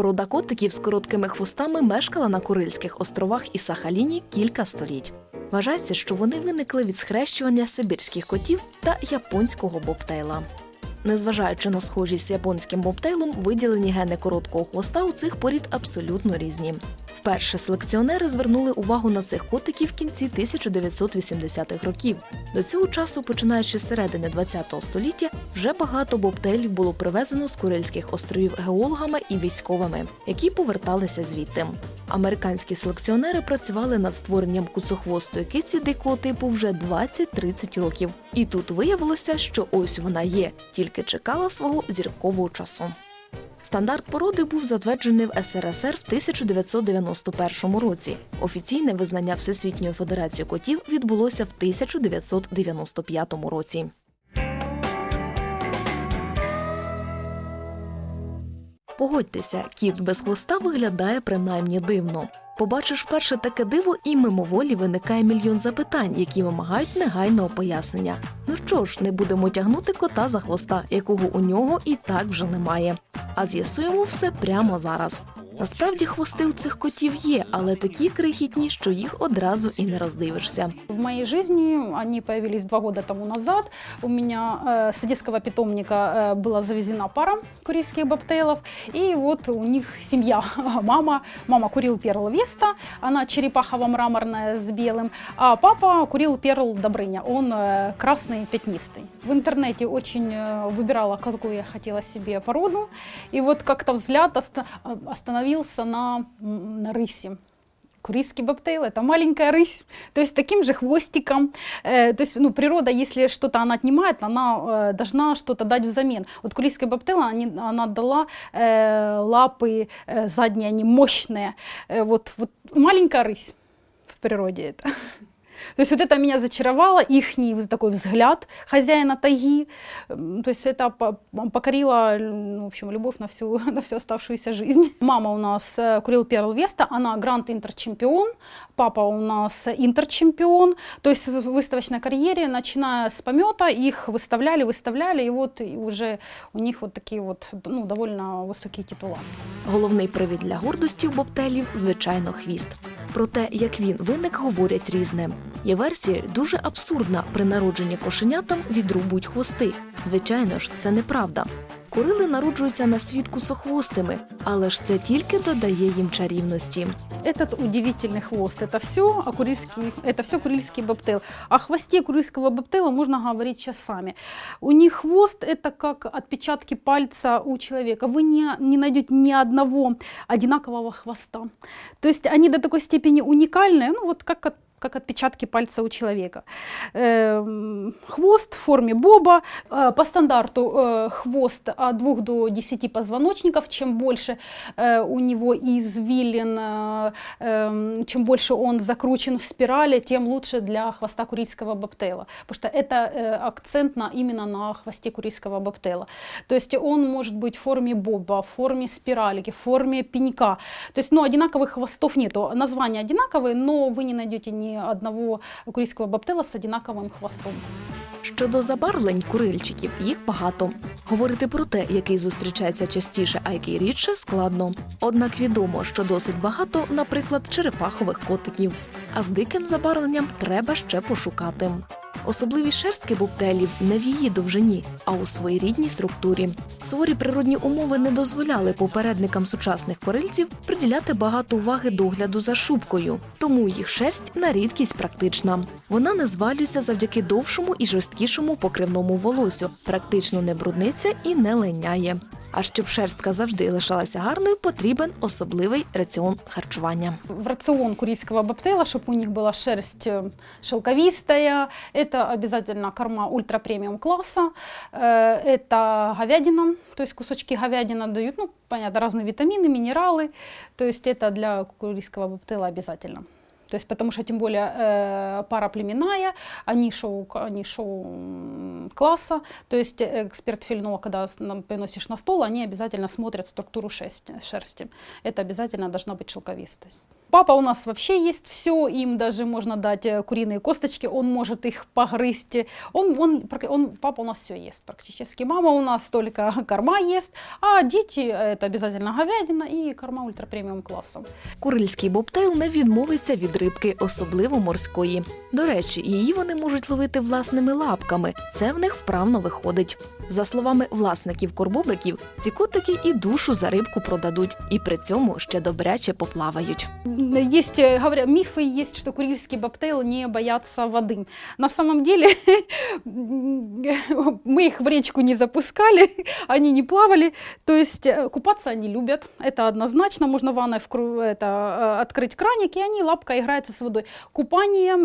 Порода котиків з короткими хвостами мешкала на Курильських островах і Сахаліні кілька століть. Вважається, що вони виникли від схрещування сибірських котів та японського бобтейла. Незважаючи на схожість з японським бобтейлом, виділені гени короткого хвоста у цих порід абсолютно різні. Вперше селекціонери звернули увагу на цих котиків в кінці 1980-х років. До цього часу, починаючи з середини ХХ століття, вже багато бобтейлів було привезено з Курильських островів геологами і військовими, які поверталися звідти. Американські селекціонери працювали над створенням куцохвостої киці дикого типу вже 20-30 років. І тут виявилося, що ось вона є, тільки чекала свого зіркового часу. Стандарт породи був затверджений в СРСР в 1991 році. Офіційне визнання Всесвітньої федерації котів відбулося в 1995 році. Погодьтеся, кіт без хвоста виглядає принаймні дивно. Побачиш вперше таке диво, і мимоволі виникає мільйон запитань, які вимагають негайного пояснення. Ну що ж, не будемо тягнути кота за хвоста, якого у нього і так вже немає. А з'ясуємо все прямо зараз. Насправді хвости у цих котів є, але такі крихітні, що їх одразу і не роздивишся. В моей жизни они появились два года тому назад. У меня э, с одесского питомника э, была завезена пара курильских бобтейлов. И вот у них семья. Мама, мама курил перл Веста, она черепахово-мраморная с белым, а папа курил перл Добрыня, он э, красный пятнистый. В интернете очень э, выбирала, какую я хотела себе породу. И вот как-то взгляд оста- остановился на, м, на рысе. Курильский бобтейл – это маленькая рысь, то есть таким же хвостиком. Э, то есть, ну, природа, если что-то она отнимает, она э, должна что-то дать взамен. Вот курильский бобтейл, они, она дала э, лапы э, задние, они мощные. Э, вот, вот маленькая рысь в природе это. То есть вот это меня зачаровало, их такой взгляд хозяина тайги. М, То есть это по- покорило, ну, в общем, любовь на всю, на всю оставшуюся жизнь. Мама у нас э, курил Перл Веста, она гранд интерчемпион, папа у нас интерчемпион. То есть в выставочной карьере, начиная с помета, их выставляли, выставляли, и вот и уже у них вот такие вот ну, довольно высокие титула. Головний привід для гордості у бобтелів звичайно хвіст. Про те, як він виник, говорять різне. Є версія дуже абсурдна. При народженні кошенятам відрубують хвости. Звичайно ж, це неправда. Курили народжуються на світ куцохвостими, але ж це тільки додає їм чарівності. Этот удивительный хвост, это все, а курильский, это все курильский бобтейл. О хвосте курильского бобтейла можно говорить часами. У них хвост это как отпечатки пальца у человека. Вы не, не найдете ни одного одинакового хвоста. То есть они до такой степени уникальные, ну вот как от- как отпечатки пальца у человека. Эм, Хвост в форме боба. Э, По стандарту э, хвост от 2 до 10 позвоночников. Чем больше э, у него извилин, эм, чем больше он закручен в спирали, тем лучше для хвоста курильского бобтейла. Потому что это акцент на, именно на хвосте курильского бобтейла. То есть он может быть в форме боба, в форме спиралики, в форме пенька. То есть, ну, одинаковых хвостов нету. Названия одинаковые, но вы не найдете ни одного курильского баптила с одинаковым хвостом. Щодо забарвлень курильчиків, їх багато. Говорити про те, який зустрічається частіше, а який рідше, складно. Однак відомо, що досить багато, наприклад, черепахових котиків. А з диким забарвленням треба ще пошукати. Особливість шерстки бобтелів не в її довжині, а у своєрідній структурі. Суворі природні умови не дозволяли попередникам сучасних корильців приділяти багато уваги догляду за шубкою, тому їх шерсть на рідкість практична. Вона не звалюється завдяки довшому і жорсткішому покривному волосю, практично не брудниться і не линяє. А щоб шерстка завжди лишалася гарною, потрібен особливий раціон харчування. В рацион курильского бобтейла, чтобы у них была шерсть э, шелковистая, это обязательно корма ультра-премиум класса, э, это говядина, то есть кусочки говядины дают, ну, понятно, разные витамины, минералы, то есть это для курильского бобтейла обязательно. То есть, потому что тем более э, пара племенная, они шоу, они шоу м, класса, то есть э, эксперт фельного, когда с- нам приносишь на стол, они обязательно смотрят структуру шерсти, шерсти. Это обязательно должна быть шелковистость. Папа у нас вообще есть все, им даже можно дать э, куриные косточки, он может их погрызть. Он, он, прак- он, папа у нас все ест практически. Мама у нас только корма ест, а дети э, это обязательно говядина и корма ультрапремиум класса. Курильський бобтейл не відмовиться від рибки, особливо морської. До речі, її вони можуть ловити власними лапками. Це в них вправно виходить. За словами власників корбобиків, ці котики і душу за рибку продадуть, і при цьому ще добряче поплавають. Есть, э, говорят, мифы есть, что курильские бобтейлы не боятся воды. На самом деле мы их в речку не запускали, они не плавали. То есть э, купаться они любят, это однозначно. Можно ванной вкру- это, э, открыть краник, и они лапкой играются с водой. Купание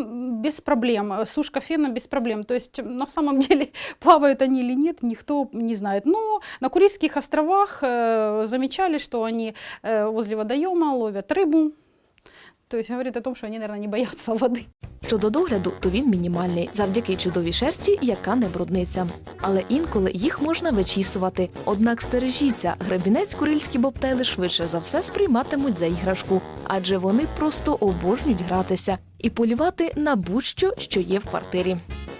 без проблем, сушка фена без проблем. То есть на самом деле плавают они или нет, никто не знает. Но на Курильских островах замечали, что они возле водоема ловят рыбу, то есть говорит о том, что они, наверное, не боятся воды. Щодо догляду, то він мінімальний завдяки чудовій шерсті, яка не брудниця. Але інколи їх можна вичісувати. Однак стережіться, гребінець курильські бобтейли швидше за все сприйматимуть за іграшку, адже вони просто обожнюють гратися і полювати на будь-що, що є в квартирі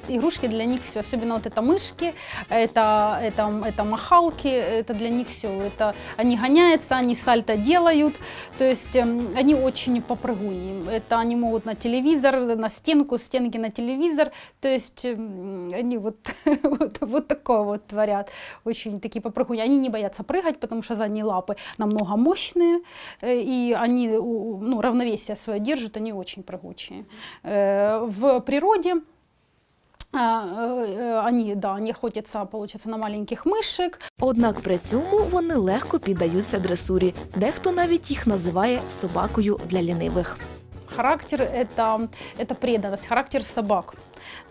Игрушки для них все, особенно вот это мышки, это, это, это махалки, это для них все. Это, они гоняются, они сальто делают, то есть эм, они очень попрыгуни. Это они могут на телевизор, на стенку, стенки на телевизор, то есть эм, они вот, вот, вот такое вот творят. Очень такие попрыгуни. Они не боятся прыгать, потому что задние лапы намного мощные, э, и они у- ну, равновесие свое держат, они очень прыгучие. Э, В природе а, э, э, Они, да, они охотятся, получается, на маленьких мышек. Однак при цьому вони легко піддаються дресурі. Дехто навіть їх називає собакою для лінивих. Характер это, это преданность, характер собак.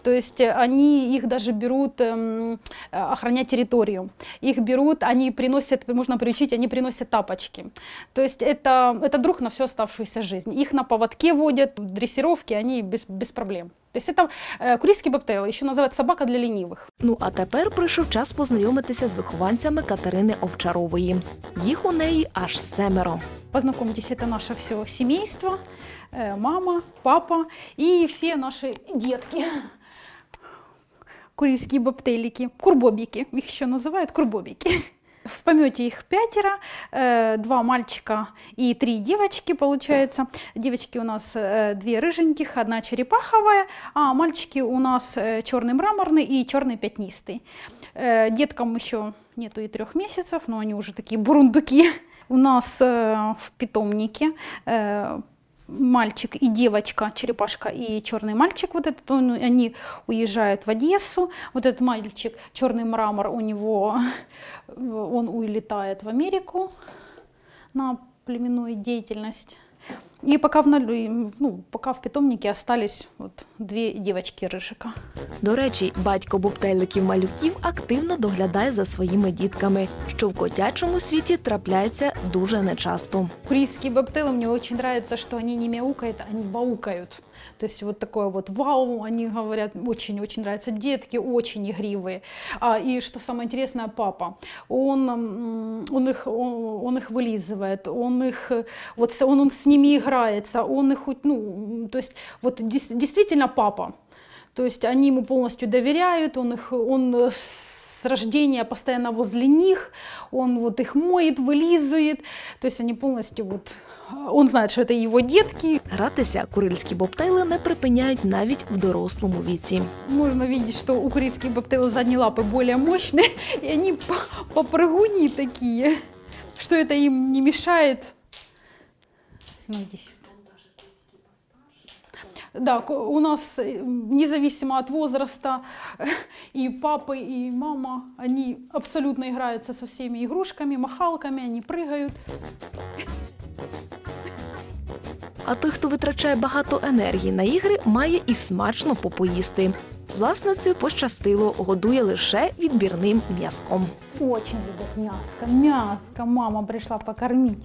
То есть э, они их даже берут эм, э, охранять территорию. Их берут, они приносят, можно приучить, они приносят тапочки. То есть это, это друг на всю оставшуюся жизнь. Их на поводке водят, дрессировки, они без, без проблем. То есть это э, курильский бобтейл, еще называют собака для ленивых. Ну а тепер прийшов час познайомитися з вихованцями Катерини Овчарової. Їх у неї аж семеро. Познакомьтесь, это наше все семейство, э, Мама, папа и все наши детки. Курильские бобтейлики, курбобики, их еще называют курбобики. В помете их пятеро, э, два мальчика и три девочки, получается. Девочки у нас э, две рыженьких, одна черепаховая, а мальчики у нас э, черный мраморный и черный пятнистый. Э, Деткам еще нету и трех месяцев, но они уже такие бурундуки. У нас э, в питомнике э, мальчик и девочка, черепашка и черный мальчик, вот этот, он, они уезжают в Одессу. Вот этот мальчик, черный мрамор, у него, он улетает в Америку на племенную деятельность. И пока в, наль- ну, пока в питомнике остались вот две девочки рыжика. До речі, батько бобтейликів малюків активно доглядає за своїми дітками, що в котячому світі трапляється дуже нечасто. Курильские бобтейлы мне очень нравится, что они не мяукают, они баукают. То есть вот такое вот вау, они говорят, очень-очень нравится. Детки очень игривые. А, и что самое интересное, папа, он, м, он, их, он, он их вылизывает, он их, э, вот с- он, он с ними играется, он их, вот, ну, м, то есть вот дес- действительно папа. То есть они ему полностью доверяют, он их, он э, с рождения постоянно возле них, он вот их моет, вылизывает, то есть они полностью вот, э, он знает, что это его детки. Гратися курильські бобтейли не припиняють навіть в дорослому віці. Можно видеть, что у курильских бобтейлов задние лапы более мощные, и они по- попрыгуни такие, что это им не мешает. Ну, иди сюда. Да, ко- у нас э, независимо от возраста э, и папы, и мама, они абсолютно играются со всеми игрушками, махалками, они прыгают. А той, хто витрачає багато енергії на ігри, має і смачно попоїсти. З власницею пощастило, годує лише відбірним м'язком. Очень любят мяско. Мяско мама пришла покормить.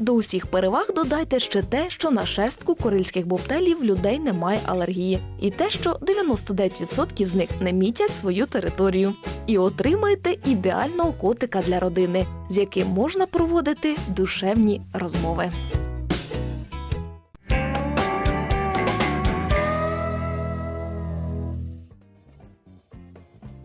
До усіх переваг додайте ще те, що на шерстку корильських бобтелів людей немає алергії, і те, що 99% з них не мітять свою територію. І отримайте ідеального котика для родини, з яким можна проводити душевні розмови.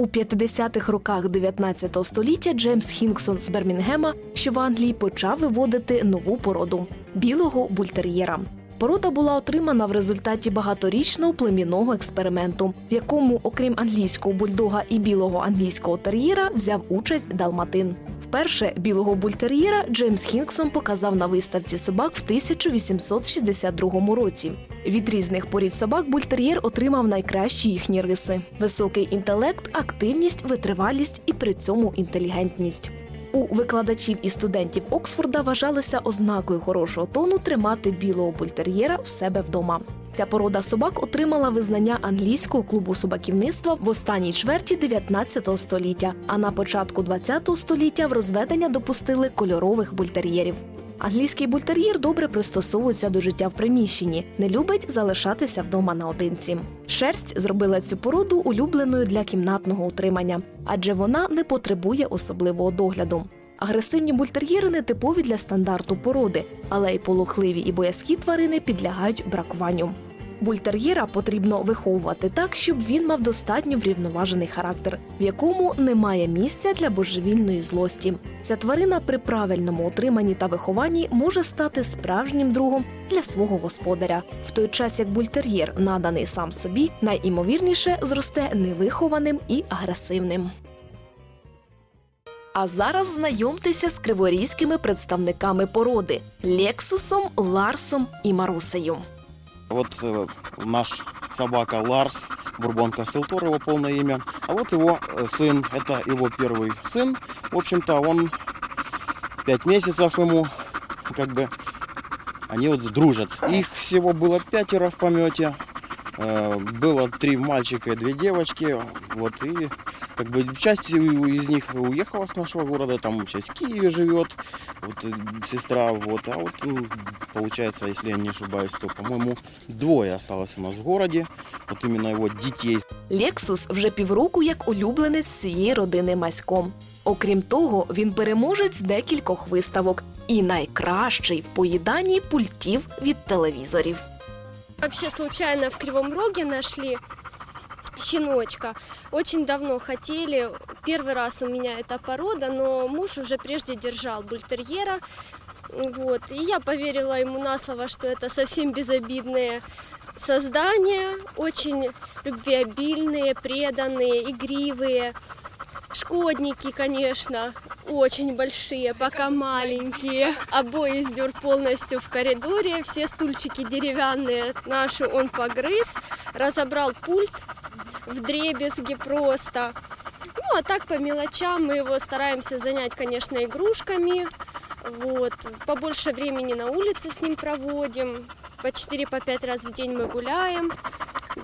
У 50-х роках 19 століття Джеймс Хінгсон з Бермінгема, що в Англії, почав виводити нову породу білого бультер'єра. Порода була отримана в результаті багаторічного племінного експерименту, в якому, окрім англійського бульдога і білого англійського тер'єра, взяв участь далматин. Вперше білого бультер'єра Джеймс Хінксон показав на виставці собак в 1862 році. Від різних порід собак бультер'єр отримав найкращі їхні риси: високий інтелект, активність, витривалість і при цьому інтелігентність. У викладачів і студентів Оксфорда вважалося ознакою хорошого тону тримати білого бультер'єра в себе вдома. Ця порода собак отримала визнання англійського клубу собаківництва в останній чверті 19 століття, а на початку 20 століття в розведення допустили кольорових бультер'єрів. Англійський бультер'єр добре пристосовується до життя в приміщенні, не любить залишатися вдома наодинці. Шерсть зробила цю породу улюбленою для кімнатного утримання, адже вона не потребує особливого догляду. Агресивні бультер'єри не типові для стандарту породи, але й полохливі і боязкі тварини підлягають бракуванню. Бультер'єра потрібно виховувати так, щоб він мав достатньо врівноважений характер, в якому немає місця для божевільної злості. Ця тварина при правильному утриманні та вихованні може стати справжнім другом для свого господаря, в той час як бультер'єр, наданий сам собі, найімовірніше зросте невихованим і агресивним. А зараз знайомтеся з криворізькими представниками породи Лексусом, Ларсом і Марусею. Вот э, наш собака Ларс, Бурбон Кастелтор его полное имя. А вот его э, сын, это его первый сын. В общем-то, он пять месяцев ему, как бы, они вот дружат. Их всего было пятеро в помете. Э, Было три мальчика и две девочки. Вот, и как бы часть из них уехала с нашего города, там часть в Киеве живет, вот, э, сестра, вот, а вот, получается, если я не ошибаюсь, то, по-моему, двое осталось у нас в городе, вот именно его детей. Лексус вже півроку як улюбленець всієї родини Маськом. Окрім того, він переможець декількох виставок і найкращий в поїданні пультів від телевізорів. Вообще случайно в Кривом Роге нашли щеночка. Очень давно хотели. Первый раз у меня эта порода, но муж уже прежде держал бультерьера. Вот. И я поверила ему на слово, что это совсем безобидные создания, очень любвеобильные, преданные, игривые. Шкодники, конечно, очень большие, пока маленькие. Обои сдер полностью в коридоре, все стульчики деревянные. Нашу он погрыз, разобрал пульт в дребезги просто. Ну, а так по мелочам мы его стараемся занять, конечно, игрушками. Вот. Побольше времени на улице с ним проводим. По 4-5 раз в день мы гуляем,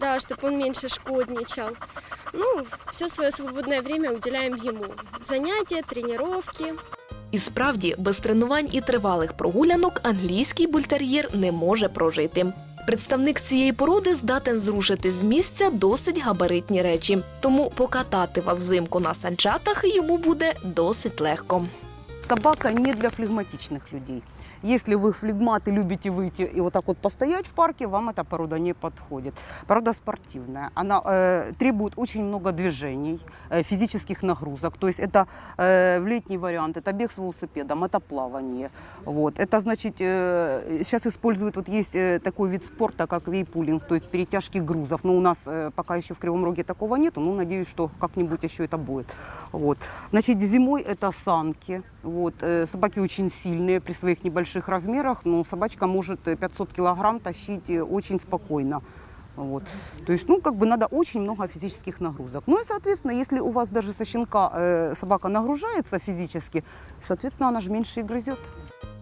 да, чтобы он меньше шкодничал. Ну, все свое свободное время уделяем ему. Занятия, тренировки. І справді, без тренувань і тривалих прогулянок англійський бультер'єр не може прожити. Представник цієї породи здатен зрушити з місця досить габаритні речі, тому покатати вас взимку на санчатах йому буде досить легко. Собака не для флегматичних людей. Если вы флегматы любите выйти и вот так вот постоять в парке, вам эта порода не подходит. Порода спортивная. Она э, требует очень много движений, э, физических нагрузок. То есть это э, в летний вариант, это бег с велосипедом, это плавание. Вот. Это значит, э, сейчас используют, вот есть э, такой вид спорта, как вейпулинг, то есть перетяжки грузов. Но у нас э, пока еще в Кривом Роге такого нету, но надеюсь, что как-нибудь еще это будет. Вот. Значит, зимой это санки. Вот. э, Собаки очень сильные при своих небольших размерах, но собачка может э, 500 килограмм тащить э, очень спокойно. Вот. То есть, ну, как бы надо очень много физических нагрузок. Ну и, соответственно, если у вас даже со щенка э, собака нагружается физически, соответственно, она же меньше и грызет.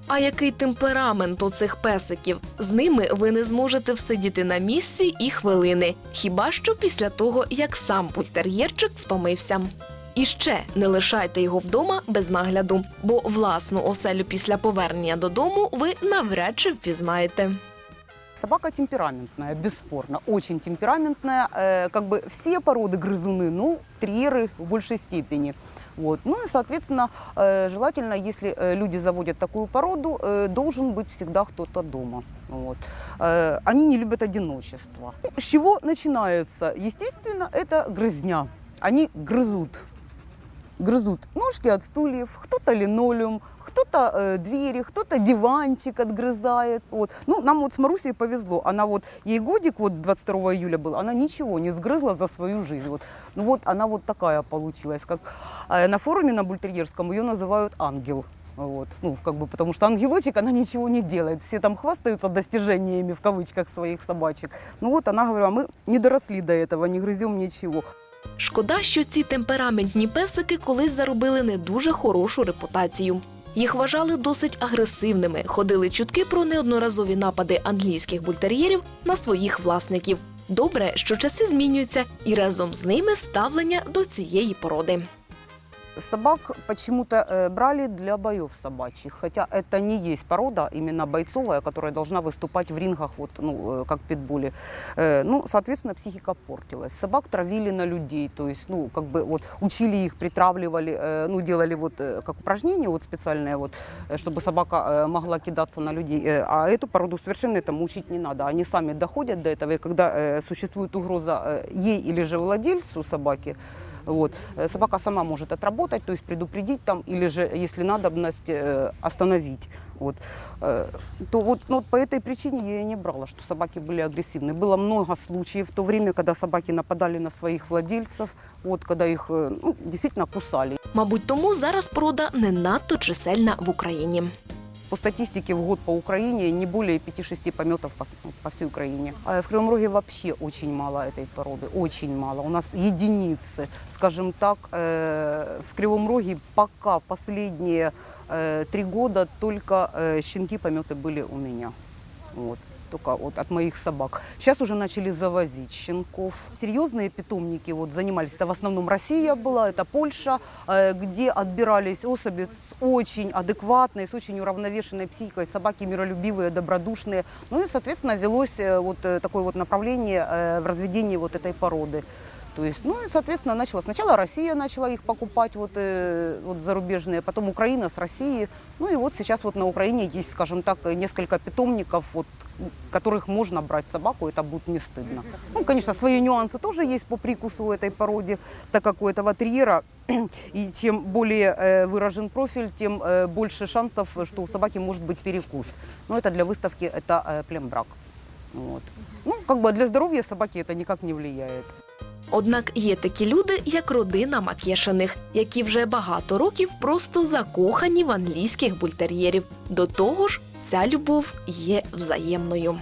А який темперамент у цих песиків? З ними ви не зможете всидіти на місці і хвилини, хіба що після того, як сам бультер'єрчик втомився. І ще не лишайте його вдома без нагляду, бо власну оселю після повернення додому ви навряд чи впізнаєте. Собака темпераментная, бесспорно, очень темпераментная. Э, как бы все породы грызуны, ну, терьеры в большей степени. Вот. Ну и, соответственно, э, желательно, если э, люди заводят такую породу, э, должен быть всегда кто-то дома. Вот. Э, Они не любят одиночество. С чего начинается? Естественно, это грызня. Они грызут. Грызут ножки от стульев, кто-то линолеум, кто-то э, двери, кто-то диванчик отгрызает. Вот. Ну, нам вот с Марусей повезло. Она вот, ей годик, вот 22 июля был, она ничего не сгрызла за свою жизнь. Вот. Ну вот она вот такая получилась. Как э, на форуме на бультерьерском ее называют ангел. Вот. Ну, как бы, потому что ангелочек, она ничего не делает. Все там хвастаются достижениями, в кавычках, своих собачек. Ну вот она говорила, мы не доросли до этого, не грызем ничего. Шкода, що ці темпераментні песики колись заробили не дуже хорошу репутацію. Їх вважали досить агресивними. Ходили чутки про неодноразові напади англійських бультер'єрів на своїх власників. Добре, що часи змінюються, і разом з ними ставлення до цієї породи. Собак почему-то э, брали для боев собачьих, хотя это не есть порода именно бойцовая, которая должна выступать в рингах, вот, ну, э, как питбули. Э, ну, соответственно, психика портилась. Собак травили на людей, то есть, ну, как бы вот учили их, притравливали, э, ну, делали вот э, как упражнение вот специальное, вот, э, чтобы собака э, могла кидаться на людей. Э, а эту породу совершенно этому учить не надо. Они сами доходят до этого, и когда э, существует угроза э, ей или же владельцу собаки, вот. Э, Собака сама может отработать, то есть предупредить там, или же, если надобность, э, остановить. Вот. Э, То вот, ну, вот по этой причине я и не брала, что собаки были агрессивны. Было много случаев в то время, когда собаки нападали на своих владельцев, вот, когда их э, ну, действительно кусали. Мабуть, тому зараз порода не надто чисельна в Україні. По статистике в год по Украине не более 5-6 пометов по, ну, по всей Украине. А в Кривом Роге вообще очень мало этой породы, очень мало. У нас единицы, скажем так. э, в Кривом Роге пока последние э, три года только э, щенки пометы были у меня. Вот. Только вот от моих собак. Сейчас уже начали завозить щенков. Серьезные питомники вот занимались. Это в основном Россия была, это Польша, э, где отбирались особи с очень адекватной, с очень уравновешенной психикой, собаки миролюбивые, добродушные. Ну и, соответственно, велось э, вот э, такое вот направление э, в разведении вот этой породы. То есть, ну соответственно, начала. Сначала Россия начала их покупать, вот, э, вот зарубежные, потом Украина с Россией. Ну и вот сейчас вот на Украине есть, скажем так, несколько питомников, вот, которых можно брать собаку, это будет не стыдно. Ну, конечно, свои нюансы тоже есть по прикусу этой породе, так как у этого терьера, и чем более э, выражен профиль, тем э, больше шансов, что у собаки может быть перекус. Но это для выставки, это э, плембрак. Вот. Ну, как бы для здоровья собаки это никак не влияет. Однак є такі люди, як родина Макєшиних, які вже багато років просто закохані в англійських бультер'єрів. До того ж, ця любов є взаємною.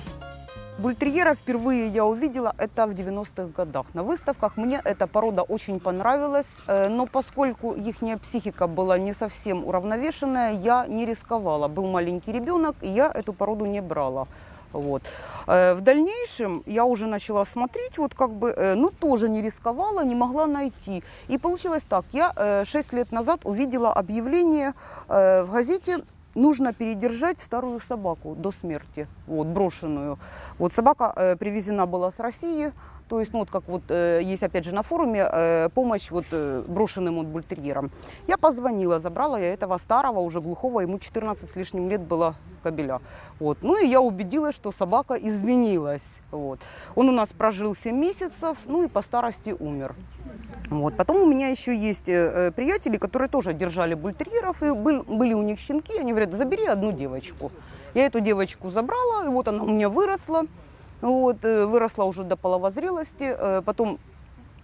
Бультерьера впервые я увидела это в 90-х годах. На выставках мне эта порода очень понравилась, э, но поскольку их психика была не совсем уравновешенная, я не рисковала. Был маленький ребенок, и я эту породу не брала. Вот. Э, В дальнейшем я уже начала смотреть, вот как бы, э, ну тоже не рисковала, не могла найти. И получилось так, я э, 6 лет назад увидела объявление э, в газете нужно передержать старую собаку до смерти, вот, брошенную. Вот собака э, привезена была с России, то есть, ну, вот как вот э, есть, опять же, на форуме э, помощь вот э, брошенным вот бультерьерам. Я позвонила, забрала я этого старого, уже глухого, ему 14 с лишним лет было кобеля. Вот. Ну и я убедилась, что собака изменилась. Вот. Он у нас прожил 7 месяцев, ну и по старости умер. Вот. Потом у меня еще есть э, э, приятели, которые тоже держали бультерьеров, и был- были у них щенки, они говорят, забери одну девочку. Я эту девочку забрала, и вот она у меня выросла, вот, э, выросла уже до половозрелости, э, потом,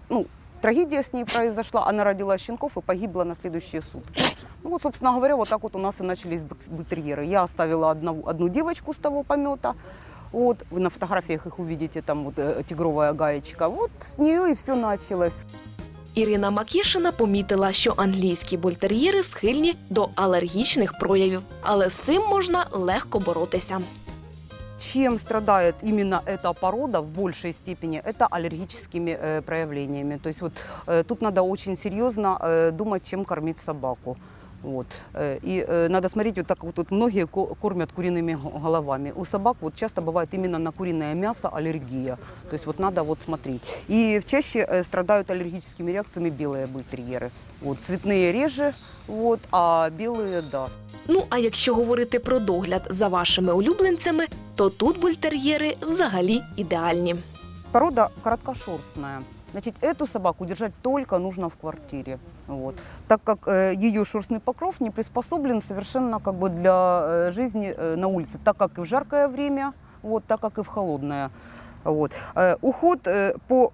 ну, трагедия с ней произошла, она родила щенков и погибла на следующие сутки. Ну вот, собственно говоря, вот так вот у нас и начались буль- бультерьеры. Я оставила одну, одну девочку с того помета, вот, вы на фотографиях их увидите, там вот э, тигровая гаечка, вот с нее и все началось. Ірина Макєшина помітила, що англійські бультер'єри схильні до алергічних проявів, але з цим можна легко боротися. чем страдает именно эта порода в большей степени, это аллергическими э, проявлениями. То есть вот э, тут надо очень серьезно э, думать, чем кормить собаку. Вот. Э, И э, надо смотреть, вот так вот тут многие ко- кормят куриными го- головами. У собак вот часто бывает именно на куриное мясо аллергия. То есть вот надо вот смотреть. И чаще э, страдают аллергическими реакциями белые бультерьеры. Вот, цветные реже, вот, а белые, да. Ну а якщо говорити про догляд за вашими улюбленцями, то тут бультер'єри взагалі ідеальні. Порода короткошерстная. Значит, эту собаку держать только нужно в квартире. Вот. Так как э, ее шерстный покров не приспособлен совершенно как бы для э, жизни э, на улице, так как и в жаркое время, вот, так как и в холодное. Вот. Э, уход э, по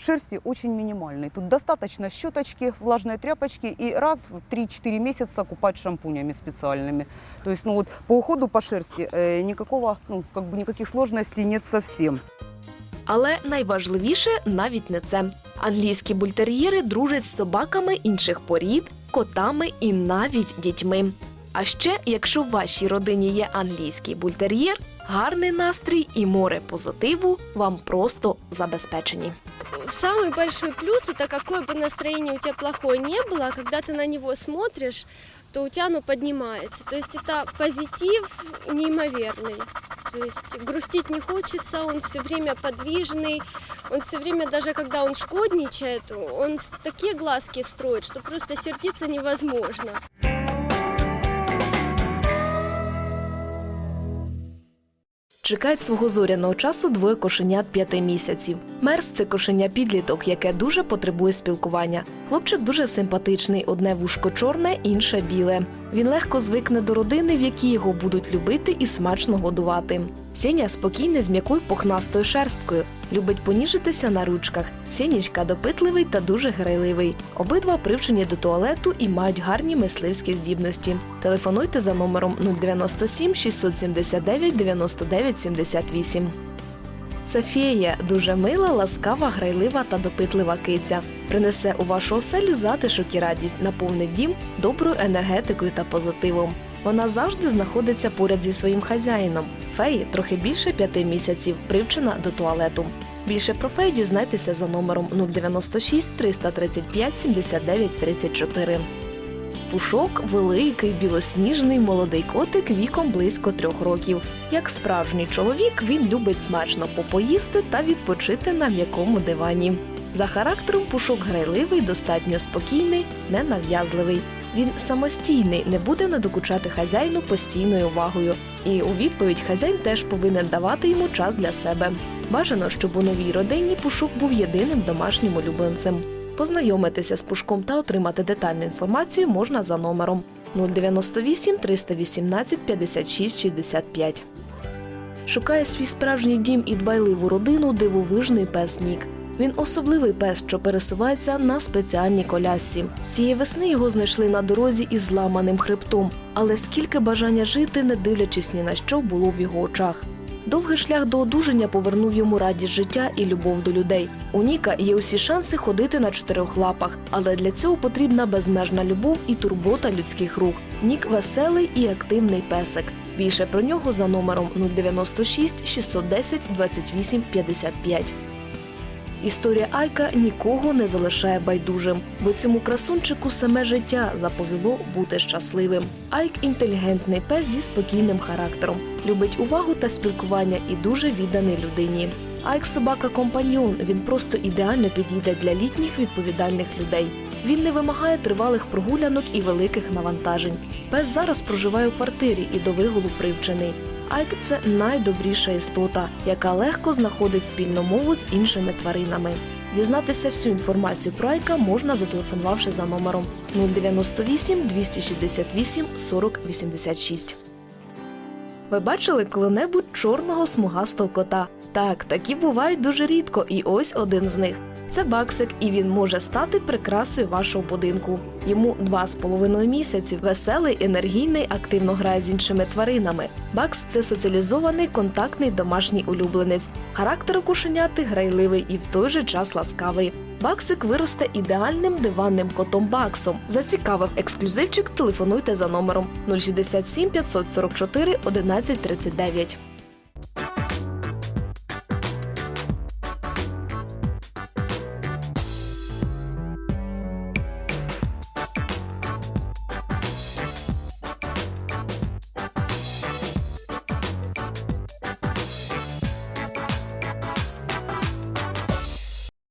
шерсти очень минимальный. Тут достаточно щеточки, влажной тряпочки и раз в 3-4 месяца купать шампунями специальными. То есть ну, вот, по уходу по шерсти э, никакого, ну, как бы никаких сложностей нет совсем. Але найважливіше навіть не це. Англійські бультер'єри дружать з собаками інших порід, котами і навіть дітьми. А ще, якщо в вашій родині є англійський бультер'єр, гарний настрій і море позитиву вам просто забезпечені. Самый большой плюс это какое бы настроение у тебя плохое не было, когда ты на него смотришь, то у тебя оно поднимается. То есть это позитив неимоверный. То есть грустить не хочется, он все время подвижный, он все время, даже когда он шкодничает, он с- такие глазки строит, что просто сердиться невозможно. Чекають свого зоряного часу двоє кошенят п'яти місяців. Мерс це кошеня підліток, яке дуже потребує спілкування. Хлопчик дуже симпатичний, одне вушко чорне, інше біле. Він легко звикне до родини, в якій його будуть любити і смачно годувати. Сеня спокійний з м'якою пухнастою шерсткою, любить поніжитися на ручках. Сінічка допитливий та дуже грайливий. Обидва привчені до туалету і мають гарні мисливські здібності. Телефонуйте за номером 097 679 99 78. Це фея, дуже мила, ласкава, грайлива та допитлива киця. Принесе у вашу оселю затишок і радість, наповнить дім доброю енергетикою та позитивом. Вона завжди знаходиться поряд зі своїм хазяїном. Феї трохи більше п'яти місяців, привчена до туалету. Більше про фею дізнайтеся за номером 096 335 79 34. Пушок великий, білосніжний молодий котик віком близько трьох років. Як справжній чоловік, він любить смачно попоїсти та відпочити на м'якому дивані. За характером пушок грайливий, достатньо спокійний, ненав'язливий. Він самостійний, не буде надокучати хазяїну постійною увагою. І у відповідь хазяїн теж повинен давати йому час для себе. Бажано, щоб у новій родині пушок був єдиним домашнім улюбленцем. Познайомитися з пушком та отримати детальну інформацію можна за номером 098 318 56 65. Шукає свій справжній дім і дбайливу родину дивовижний пес Нік. Він особливий пес, що пересувається на спеціальній колясці. Цієї весни його знайшли на дорозі із зламаним хребтом, але скільки бажання жити, не дивлячись ні на що, було в його очах. Довгий шлях до одужання повернув йому радість життя і любов до людей. У Ніка є усі шанси ходити на чотирьох лапах, але для цього потрібна безмежна любов і турбота людських рук. Нік веселий і активний песик. Більше про нього за номером 096 610 28 55. Історія Айка нікого не залишає байдужим, бо цьому красунчику саме життя заповіло бути щасливим. Айк інтелігентний пес зі спокійним характером, любить увагу та спілкування і дуже відданий людині. Айк собака компаньйон. Він просто ідеально підійде для літніх відповідальних людей. Він не вимагає тривалих прогулянок і великих навантажень. Пес зараз проживає у квартирі і до вигулу привчений. Айк це найдобріша істота, яка легко знаходить спільну мову з іншими тваринами. Дізнатися всю інформацію про Айка можна зателефонувавши за номером 098 268 40 86. Ви бачили коли-небудь чорного смугастого кота? Так, такі бувають дуже рідко, і ось один з них. Це Баксик, і він може стати прикрасою вашого будинку. Йому два з половиною місяці. Веселий, енергійний, активно грає з іншими тваринами. Бакс це соціалізований контактний домашній улюбленець. Характер у кошеняти грайливий і в той же час ласкавий. Баксик виросте ідеальним диванним котом Баксом. Зацікавив ексклюзивчик, телефонуйте за номером 067 544 1139.